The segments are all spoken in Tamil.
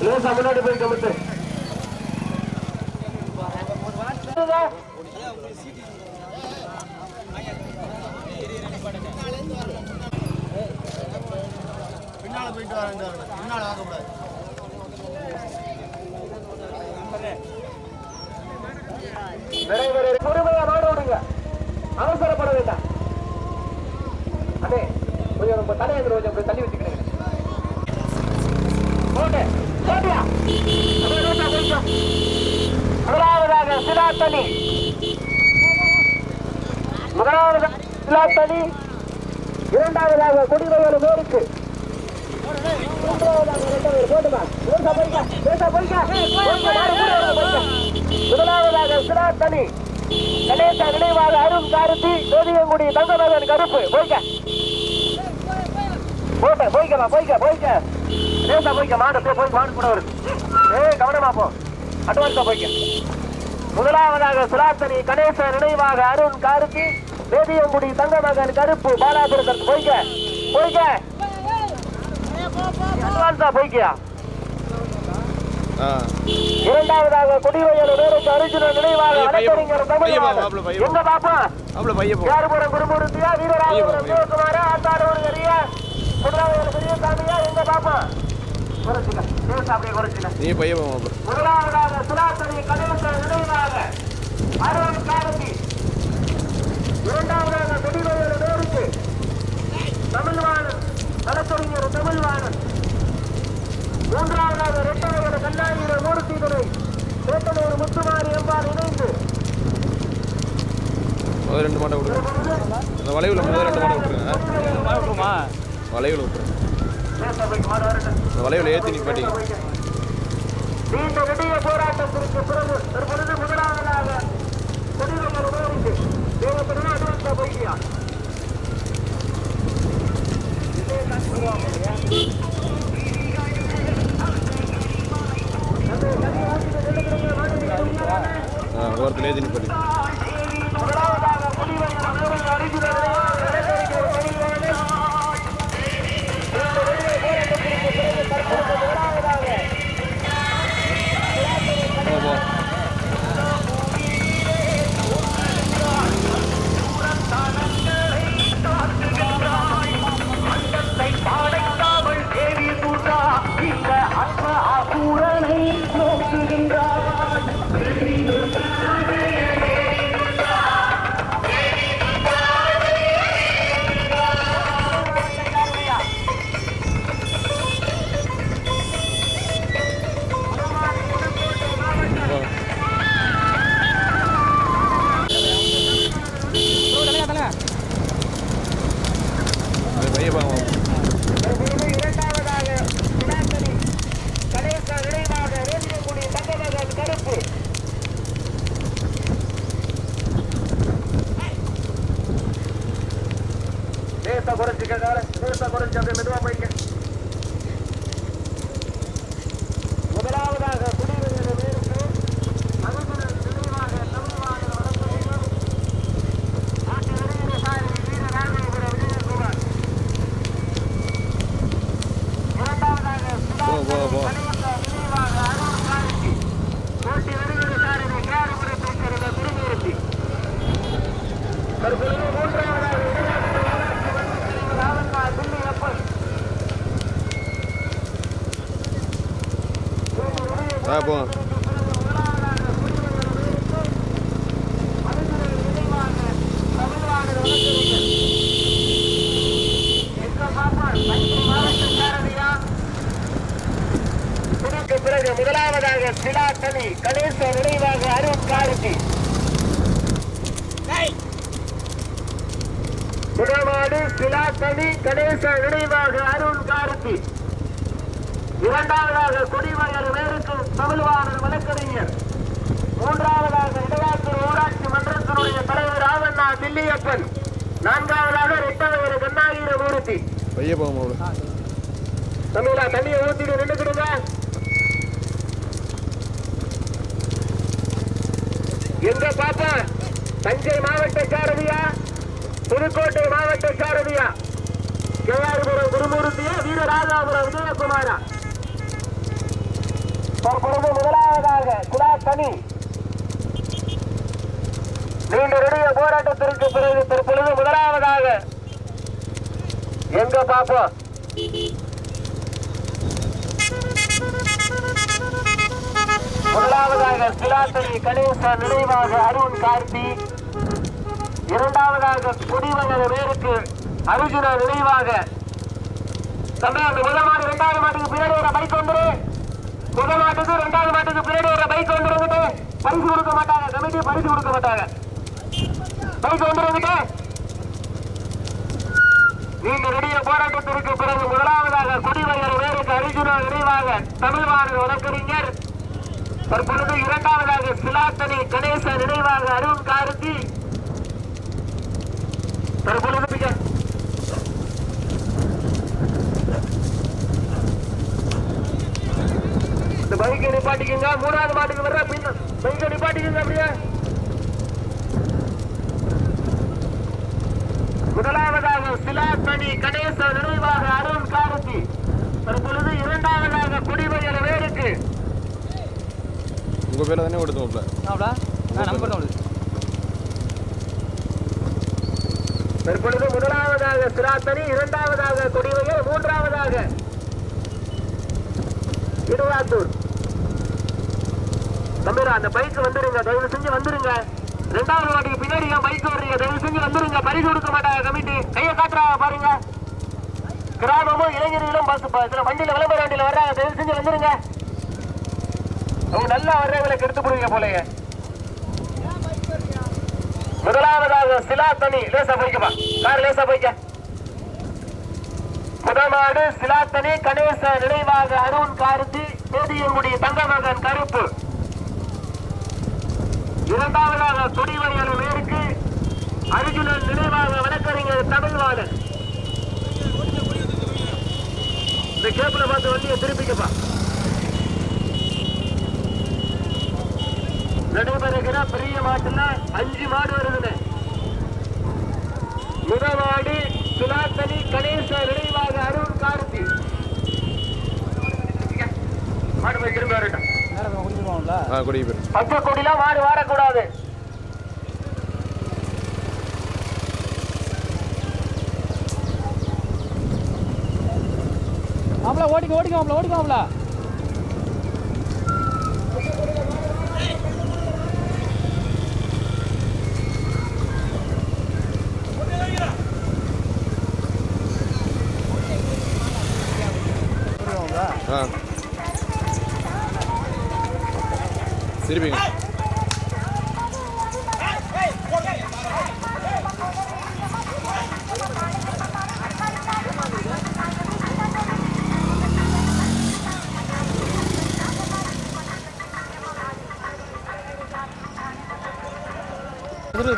லேசா முன்னாடி போய் கமுத்து. பின்னால போயிட்டு வரேன் பின்னால வாங்கக்கூடாது நிறைவேற பொறுமையா அவசரப்பட வேண்டாம். அண்ணே கொஞ்சம் தலையை கொஞ்சம் தள்ளி வச்சுக்கிறேன் போட்டு போட்டியா அப்படியே ரோட்டா போயிட்டோம் முதலாவதாக சிலாத்தனி முதலாவதாக சிலாத்தனி இரண்டாவதாக கொடிவயல் மேற்கு. முதலாவதாக சிலாத்தனி கணேச நினைவாக அருண் காரத்தி ஜோதியங்குடி தங்கமகன் கருப்பு. போய்க்க. போய்க்கலாம் போய்க்க போய்க்க. லேசா போய்க்க மாடு போய் போய் மாடு கூட வருது. ஏய் கவனமா போ. அட்வான்ஸா போய்க்க. முதலாவதாக சுலாத்தனி கணேச நினைவாக அருண் கார்த்தி வேதியங்குடி தங்கமகன் கருப்பு பாலாபுரத்திற்கு போய்க்க. போய்க்க. அட்வான்ஸா போய்க்கியா? இரண்டாவதாக கொடிவையர் வேலைக்கு அர்ஜுன நினைவாக வழக்கறிஞர் தமிழ்நாடு. எங்க பாப்பா? யாருபுரம் குருமூர்த்தியா வீரராஜபுரம். சிவகுமாரா ஆத்தாடூர் கரியா புதுராவையில் பெரியசாமியா எங்க பாப்பா? நீ பையன் முதலாவதாக சுலாத்தனி கணேச நினைவாக அருண் காரதி இரண்டாவதாக கொடிவையர் வேருக்கு தமிழ்வாணன் வழக்கறிஞர் தமிழ்வாணன். மூன்றாவதாக ரெட்டவையோட கண்ணாடியில மூர்த்தி வேட்டனூர் முத்துமாரி என்பார் இணைந்து. முதல் ரெண்டு மாட்டை விட்டுருங்க அந்த வளைவில் முதல் ரெண்டு மாட்டை விட்டுருங்க வளைவில் விட்டுருங்க வளைவில் ஏற்றி நிப்பாட்டிங்க. சிலாத்தனி கணேச நினைவாக அருண் கார்த்தி குடமாடு சிலாத்தனி கணேச நினைவாக அருண் கார்த்தி இரண்டாவதாக கொடிவயர் வேருக்கு தமிழ்வாணர் வழக்கறிஞர். மூன்றாவதாக இடையாற்றூர் ஊராட்சி மன்றத்தினுடைய தலைவர் ராவண்ணா தில்லியப்பன். நான்காவதாக ரெட்டவயர் கண்ணாயிர மூர்த்தி. தமிழா தண்ணியை ஊத்திட்டு நின்றுக்கிடுங்க எங்க பாப்பா? தஞ்சை மாவட்ட சாரதியா? புதுக்கோட்டை மாவட்ட சாரதியா? கேஆர்புரம் குருமூர்த்தியா வீரராஜாபுரம் விஜயகுமாரா? தற்பொழுது முதலாவதாக குலாத்தனி நீண்ட நெடிய போராட்டத்திற்கு பிறகு தற்பொழுது முதலாவதாக எங்க பாப்போம் முதலாவதாக சிலாத்தனி கணேசன் நினைவாக அருண் கார்த்தி. இரண்டாவதாக குடிவகர வேருக்கு அர்ஜுன நினைவாக. தம்பி அந்த முதல் மாடு இரண்டாவது மாட்டுக்கு பின்னாடி வர பைக் வந்துரு. முதல் மாட்டுக்கு இரண்டாவது மாட்டுக்கு பின்னாடி வர பைக் வந்துருங்கிட்டு பரிசு கொடுக்க மாட்டாங்க. கமிட்டி பரிசு கொடுக்க மாட்டாங்க. பைக் வந்துருங்கிட்டு நீண்ட நெடிய போராட்டத்திற்கு பிறகு முதலாவதாக குடிவகர வேருக்கு அர்ஜுன நினைவாக தமிழ்வாடு வழக்கறிஞர் தற்பொழுது இரண்டாவதாக சிலாத்தனி கணேச நினைவாக அருண் கார்த்தி. தற்பொழுது மிக இந்த பைக்கை நிப்பாட்டிக்கங்க. மூணாவது மாட்டுக்கு வர்ற பின்ன பைக்கை நிப்பாட்டிக்கங்க அப்படியே. முதலாவதாக சிலாத்தனி கணேச நினைவாக அருண் கார்த்தி. தற்பொழுது இரண்டாவதாக குடிமையர் வேருக்கு உங்கள் பேரை தானே கொடுத்தோம்ல? ஆப்டா ஆ நம்பர் தான் தற்பொழுது முதலாவதாக சிராத்தனி இரண்டாவதாக கொடிவகை மூன்றாவதாக இடுவாத்தூர். தம்பிரா அந்த பைக் வந்துருங்க தயவு செஞ்சு வந்துருங்க. ரெண்டாவது வாட்டிக்கு பின்னாடி பைக் வர்றீங்க தயவு செஞ்சு வந்துருங்க. பரிசு கொடுக்க மாட்டாங்க கமிட்டி. கையை காட்டுறாங்க பாருங்க. கிராமமும் இளைஞர்களும் பஸ் இதுல வண்டியில விளம்பர வண்டியில வர்றாங்க தயவு செஞ்சு வந்துருங்க. நல்லா வர்றவங்களை கெடுத்து போடுவீங்க போலயே. முதலாவதாக சிலாத்தனி லேசா போய்க்கப்பா கார் லேசா போய்க்க. முதமாடு சிலாத்தனி கணேச நினைவாக அருண் கார்த்தி தேதியங்குடி தங்கமகன் கருப்பு. இரண்டாவதாக துடிவணியர் மேற்கு அர்ஜுனன் நினைவாக வழக்கறிஞர் தமிழ்வாளன் இந்த கேப்பில் பார்த்து வண்டியை திருப்பிக்கப்பா. நடைபெறுகிற பெரிய மாட்டுல அஞ்சு மாடு வருதுன்னு முதமாடு சுலாத்தனி கணேச நினைவாக அருண் கார்த்தி. மாடு போய் திரும்ப வரட்டும். பச்சை கொடிலாம் மாடு வாரக்கூடாது மாப்பிள ஓடிக்க ஓடிக்க மாப்பிள ஓடிக்க மாப்பிள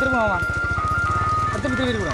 திரும்ப திரும்ப மாமா திரும்ப திரும்பி கூட.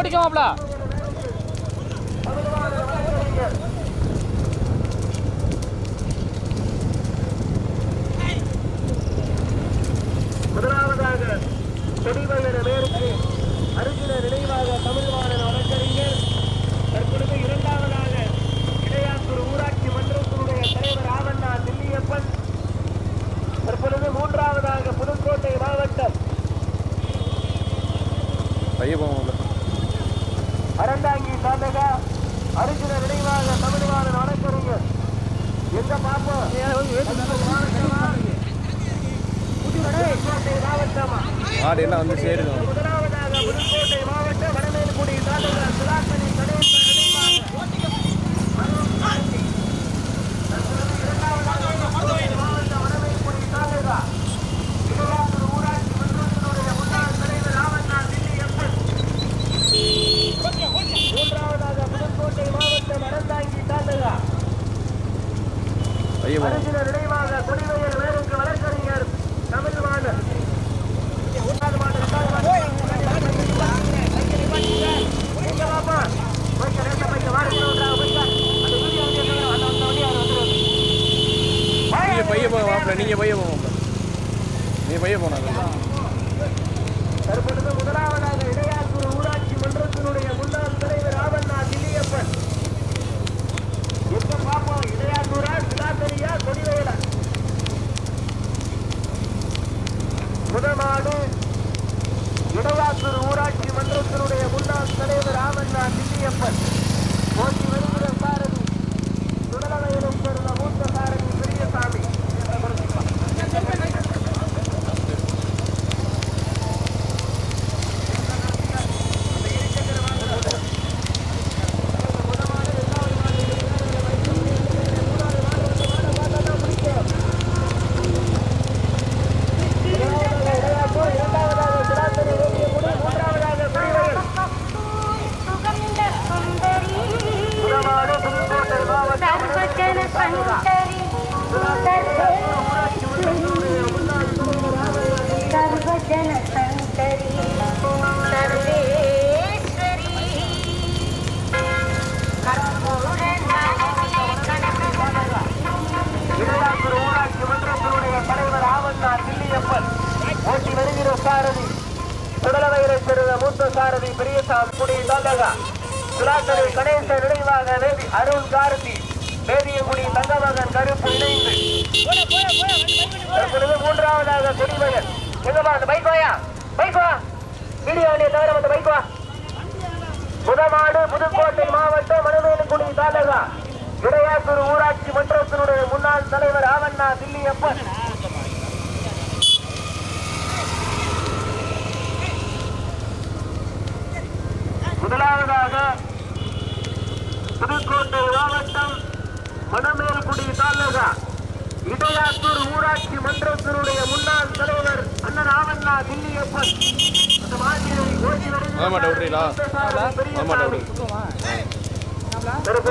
ஓட்டிக்கோ மாப்ள மாடு என்ன வந்து சேருங்க முதலாவதாக புதுக்கோட்டை மாவட்டம் வடமேல்குடி தாலுகா செய்யவும் பாரதி பெரியசாமி குடி தோண்டகா சுலாசரி கணேச நினைவாக வேதி அருள் காரதி. வேதியகுடி தங்கமகன் கருப்பு இணைந்து. மூன்றாவதாக குடிமகன் எங்கம்மா அந்த பைக் வாயா? பைக் வா. வீடியோ வண்டியை தவிர அந்த பைக் வா. புதமாடு புதுக்கோட்டை மாவட்டம் மனமேலுக்குடி தாலகா இடையாத்தூர் ஊராட்சி மன்றத்தினுடைய முன்னாள் தலைவர் ஆவண்ணா தில்லியப்பன்.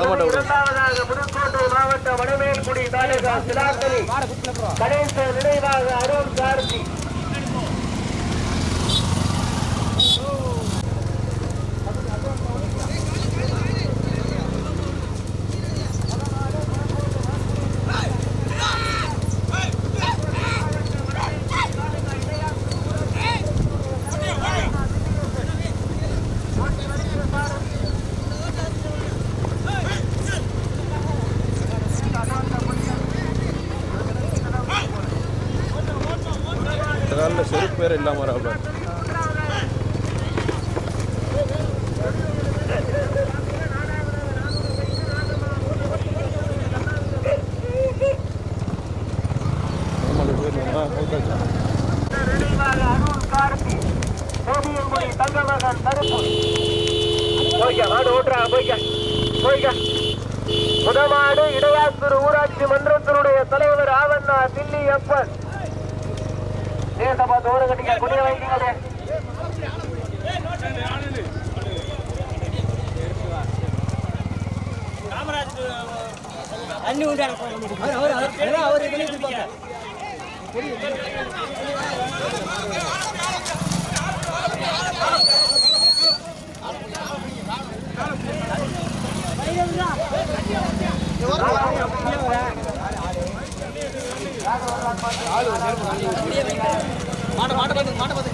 இரண்டாவதாக புதுக்கோட்டை மாவட்ட வடமேல்குடி தாலுகா சிலாத்தலி கணேச நினைவாக அருண் கார்த்தி காலில் செருப்பு வேறு இல்லாமல் ராப்டார் முதமாடு இடையாத்தூர் ஊராட்சி மன்றத்தினுடைய தலைவர் ஆவண்ணா தில்லி அப்பன் நேரத்தை பார்த்து ஓரம் கட்டிக்க குடிய வைக்கீங்க அப்படியே. போட்டு போட்டு மாடு போட்டு மாடு போட்டு